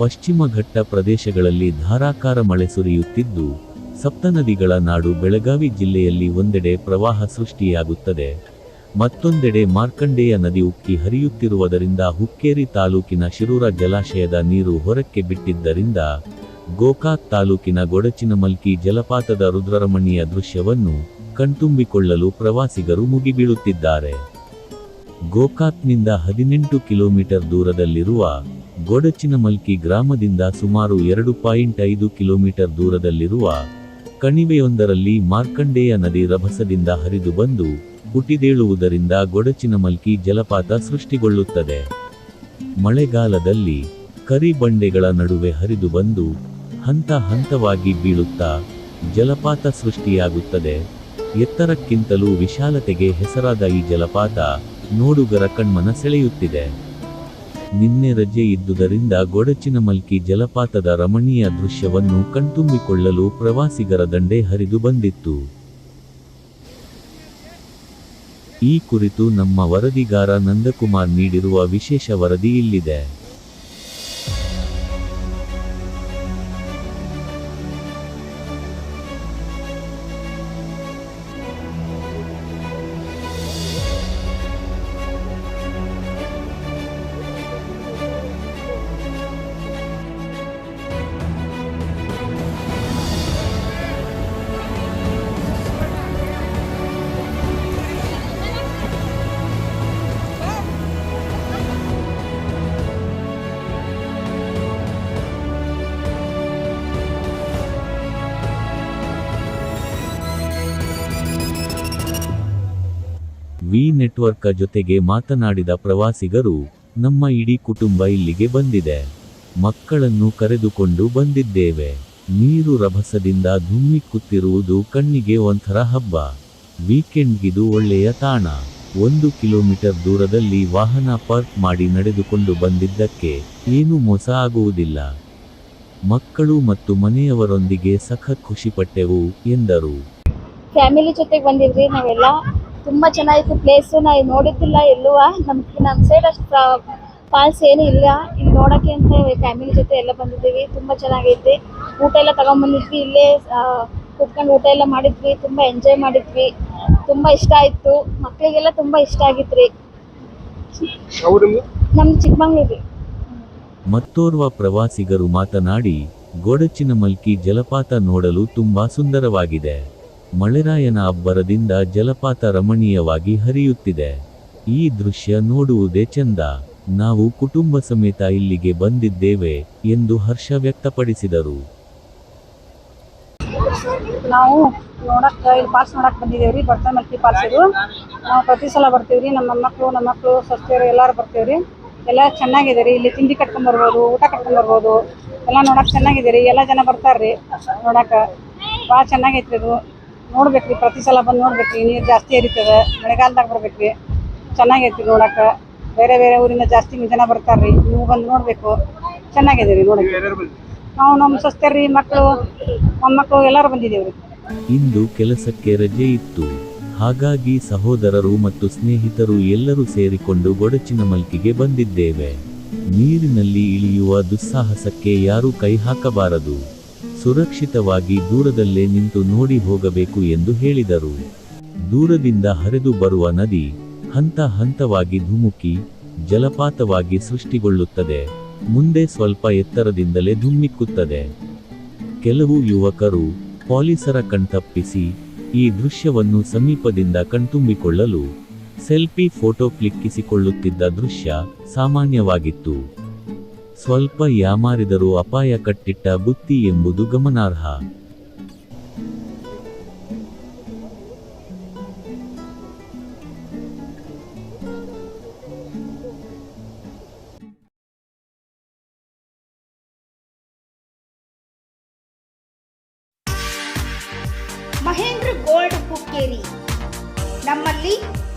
ಪಶ್ಚಿಮ ಘಟ್ಟ ಪ್ರದೇಶಗಳಲ್ಲಿ ಧಾರಾಕಾರ ಮಳೆ ಸುರಿಯುತ್ತಿದ್ದು ಸಪ್ತನದಿಗಳ ನಾಡು ಬೆಳಗಾವಿ ಜಿಲ್ಲೆಯಲ್ಲಿ ಒಂದೆಡೆ ಪ್ರವಾಹ ಸೃಷ್ಟಿಯಾಗುತ್ತದೆ. ಮತ್ತೊಂದೆಡೆ ಮಾರ್ಕಂಡೇಯ ನದಿ ಉಕ್ಕಿ ಹರಿಯುತ್ತಿರುವುದರಿಂದ ಹುಕ್ಕೇರಿ ತಾಲೂಕಿನ ಶಿರೂರ ಜಲಾಶಯದ ನೀರು ಹೊರಕ್ಕೆ ಬಿಟ್ಟಿದ್ದರಿಂದ, ಗೋಕಾಕ್ ತಾಲೂಕಿನ ಗೊಡಚಿನಮಲ್ಕಿ ಜಲಪಾತದ ರುದ್ರರಮಣೀಯ ದೃಶ್ಯವನ್ನು ಕಣ್ತುಂಬಿಕೊಳ್ಳಲು ಪ್ರವಾಸಿಗರು ಮುಗಿಬೀಳುತ್ತಿದ್ದಾರೆ. ಗೋಕಾಕ್ನಿಂದ ಹದಿನೆಂಟು ಕಿಲೋಮೀಟರ್ ದೂರದಲ್ಲಿರುವ ಗೊಡಚಿನಮಲ್ಕಿ ಗ್ರಾಮದಿಂದ ಸುಮಾರು ಎರಡು ಪಾಯಿಂಟ್ ಐದು ಕಿಲೋಮೀಟರ್ ದೂರದಲ್ಲಿರುವ ಕಣಿವೆಯೊಂದರಲ್ಲಿ ಮಾರ್ಕಂಡೇಯ ನದಿ ರಭಸದಿಂದ ಹರಿದು ಬಂದು ಹುಟ್ಟಿದೇಳುವುದರಿಂದ ಗೊಡಚಿನಮಲ್ಕಿ ಜಲಪಾತ ಸೃಷ್ಟಿಗೊಳ್ಳುತ್ತದೆ. ಮಳೆಗಾಲದಲ್ಲಿ ಕರಿಬಂಡೆಗಳ ನಡುವೆ ಹರಿದು ಬಂದು ಹಂತ ಹಂತವಾಗಿ ಬೀಳುತ್ತಾ ಜಲಪಾತ ಸೃಷ್ಟಿಯಾಗುತ್ತದೆ. ಎತ್ತರಕ್ಕಿಂತಲೂ ವಿಶಾಲತೆಗೆ ಹೆಸರಾದ ಈ ಜಲಪಾತ ನೋಡುಗರ ಕಣ್ಮನ ಸೆಳೆಯುತ್ತಿದೆ. ನಿನ್ನೆ ರಜೆ ಇದ್ದುದರಿಂದ ಗೊಡಚಿನಮಲ್ಕಿ ಜಲಪಾತದ ರಮಣೀಯ ದೃಶ್ಯವನ್ನು ಕಣ್ತುಂಬಿಕೊಳ್ಳಲು ಪ್ರವಾಸಿಗರ ದಂಡೆ ಹರಿದು ಬಂದಿತ್ತು. ಈ ಕುರಿತು ನಮ್ಮ ವರದಿಗಾರ ನಂದಕುಮಾರ್ ನೀಡಿರುವ ವಿಶೇಷ ವರದಿ ಇಲ್ಲಿದೆ. ವಿ ನೆಟ್ವರ್ಕ್ ಜೊತೆಗೆ ಮಾತನಾಡಿದ ಪ್ರವಾಸಿಗರು, ನಮ್ಮ ಇಡೀ ಕುಟುಂಬ ಇಲ್ಲಿಗೆ ಬಂದಿದೆ. ಮಕ್ಕಳನ್ನು ಕರೆದುಕೊಂಡು ಬಂದಿದ್ದೇವೆ. ನೀರು ರಭಸದಿಂದ ಧುಮ್ಮಿಕ್ಕುತ್ತಿರುವುದು ಕಣ್ಣಿಗೆ ಒಂಥರ ಹಬ್ಬ. ವೀಕೆಂಡ್ಗಿದು ಒಳ್ಳೆಯ ತಾಣ. ಒಂದು ಕಿಲೋಮೀಟರ್ ದೂರದಲ್ಲಿ ವಾಹನ ಪಾರ್ಕ್ ಮಾಡಿ ನಡೆದುಕೊಂಡು ಬಂದಿದ್ದಕ್ಕೆ ಏನೂ ಮೋಸ ಆಗುವುದಿಲ್ಲ. ಮಕ್ಕಳು ಮತ್ತು ಮನೆಯವರೊಂದಿಗೆ ಸಖತ್ ಖುಷಿಪಟ್ಟೆವು, ಎಂದರು. ಫ್ಯಾಮಿಲಿ ಜೊತೆಗೆ ಬಂದಿದ್ರಿ ನಾವೆಲ್ಲ? ತುಂಬ ಚೆನ್ನಾಗಿತ್ತು ಪ್ಲೇಸು ನಾವು ನೋಡಿದ್ದಿಲ್ಲ ಎಲ್ಲೂ. ನಮ್ಮ ನಮ್ಮ ಸೈಡ್ ಅಷ್ಟು ಫಾಲ್ಸ್ ಏನೂ ಇಲ್ಲ. ಇಲ್ಲಿ ನೋಡೋಕ್ಕೆ ಅಂತ ಫ್ಯಾಮಿಲಿ ಜೊತೆ ಎಲ್ಲ ಬಂದಿದ್ದೀವಿ. ತುಂಬ ಚೆನ್ನಾಗೈತಿ. ಊಟ ಎಲ್ಲ ತಗೊಂಬಂದಿದ್ವಿ. ಇಲ್ಲೇ ಕುತ್ಕೊಂಡು ಊಟ ಎಲ್ಲ ಮಾಡಿದ್ವಿ. ತುಂಬ ಎಂಜಾಯ್ ಮಾಡಿದ್ವಿ. ತುಂಬ ಇಷ್ಟ ಆಯಿತು. ಮಕ್ಕಳಿಗೆಲ್ಲ ತುಂಬ ಇಷ್ಟ ಆಗಿತ್ರಿ. ರೀ ಚಿಕ್ಕಮಂಗ್ಳೂರಿ. ಮತ್ತೋರ್ವ ಪ್ರವಾಸಿಗರು ಮಾತನಾಡಿ ಗೊಡಚಿನಮಲ್ಕಿ ಜಲಪಾತ ನೋಡಲು ತುಂಬಾ ಸುಂದರವಾಗಿದೆ. ಮಳೆರಾಯನ ಅಬ್ಬರದಿಂದ ಜಲಪಾತ ರಮಣೀಯವಾಗಿ ಹರಿಯುತ್ತಿದೆ. ಈ ದೃಶ್ಯ ನೋಡುವುದೇ ಚಂದ. ನಾವು ಕುಟುಂಬ ಸಮೇತ ಇಲ್ಲಿಗೆ ಬಂದಿದ್ದೇವೆ ಎಂದು ಹರ್ಷ ವ್ಯಕ್ತಪಡಿಸಿದರು. ನಾವು ನೋಡಕ್, ಇಲ್ಲಿ ಪಾಲ್ಸ್ ನೋಡಕ್ ಬಂದಿದ್ದೇವೆ ರೀ ಮಲ್ಕಿ ಪಾಲ್ಸ್ ಇದು ನಾವು ಪ್ರತಿ ಸಲ ಬರ್ತೀವಿ ರೀ, ನಮ್ಮ ಮಕ್ಕಳು ನಮ್ಮ ಮಕ್ಕಳು ಸ್ವಸ್ಥರು ಎಲ್ಲರೂ ಬರ್ತೀವಿ ರೀ. ಎಲ್ಲ ಚೆನ್ನಾಗಿದೆ ರೀ, ಇಲ್ಲಿ ತಿಂಡಿ ಕಟ್ಕೊಂಡ್ ಬರ್ಬೋದು, ಊಟ ಕಟ್ಕೊಂಡ್ ಬರ್ಬೋದು. ಎಲ್ಲ ನೋಡಕ್ ಚೆನ್ನಾಗಿದೆ ರೀ, ಎಲ್ಲ ಜನ ಬರ್ತಾರ್ರಿ ನೋಡಕ. ಭಾಳ ಚೆನ್ನಾಗೈತ್ರಿ ಇದು ನೋಡ್ಬೇಕ್ರಿ, ಪ್ರತಿ ಸಲ ಬಂದು ನೋಡ್ಬೇಕ್ರಿ, ನೀರು ಜಾಸ್ತಿ ಹರಿತದೆ, ಮಳೆಗಾಲದಾಗ ಬರ್ಬೇಕ್ರಿ. ಚೆನ್ನಾಗೈತಿ ನೋಡಕ ಬೇರೆ ಬೇರೆ ಊರಿಂದ ಜಾಸ್ತಿ ಜನ ಬರ್ತಾರ್ರಿ, ನೀವು ಬಂದು ನೋಡ್ಬೇಕು. ಚೆನ್ನಾಗಿದೆ ರೀ ನೋಡಕ್ಕೆ. ನಾವು ನಮ್ಮ ಸಸ್ತೇರಿ ಮಕ್ಕಳು, ಮೊಮ್ಮಕ್ಕಳು ಎಲ್ಲರೂ ಬಂದಿದ್ದೇವೆ ರೀ ಇಂದು ಕೆಲಸಕ್ಕೆ ರಜೆ ಇತ್ತು. ಹಾಗಾಗಿ ಸಹೋದರರು ಮತ್ತು ಸ್ನೇಹಿತರು ಎಲ್ಲರೂ ಸೇರಿಕೊಂಡು ಗೊಡಚಿನ ಮಲ್ಕಿಗೆ ಬಂದಿದ್ದೇವೆ. ನೀರಿನಲ್ಲಿ ಇಳಿಯುವ ದುಸ್ಸಾಹಸಕ್ಕೆ ಯಾರೂ ಕೈ ಹಾಕಬಾರದು. ಸುರಕ್ಷಿತವಾಗಿ ದೂರದಲ್ಲೇ ನಿಂತು ನೋಡಿ ಹೋಗಬೇಕು ಎಂದು ಹೇಳಿದರು. ದೂರದಿಂದ ಹರಿದು ಬರುವ ನದಿ ಹಂತ ಹಂತವಾಗಿ ಧುಮುಕಿ ಜಲಪಾತವಾಗಿ ಸೃಷ್ಟಿಗೊಳ್ಳುತ್ತದೆ. ಮುಂದೆ ಸ್ವಲ್ಪ ಎತ್ತರದಿಂದಲೇ ಧುಮ್ಮಿಕ್ಕುತ್ತದೆ. ಕೆಲವು ಯುವಕರು ಪೊಲೀಸರ ಕಣ್ತಪ್ಪಿಸಿ ಈ ದೃಶ್ಯವನ್ನು ಸಮೀಪದಿಂದ ಕಣ್ತುಂಬಿಕೊಳ್ಳಲು ಸೆಲ್ಫಿ ಫೋಟೋ ಕ್ಲಿಕ್ಕಿಸಿಕೊಳ್ಳುತ್ತಿದ್ದ ದೃಶ್ಯ ಸಾಮಾನ್ಯವಾಗಿತ್ತು. ಸ್ವಲ್ಪ ಯಾಮಾರಿದರೂ ಅಪಾಯ ಕಟ್ಟಿಟ್ಟ ಬುತ್ತಿ ಎಂಬುದು ಗಮನಾರ್ಹ. ಮಹೇಂದ್ರ ಗೋಲ್ಡ್ ಹುಕ್ಕೇರಿ ನಮ್ಮಲ್ಲಿ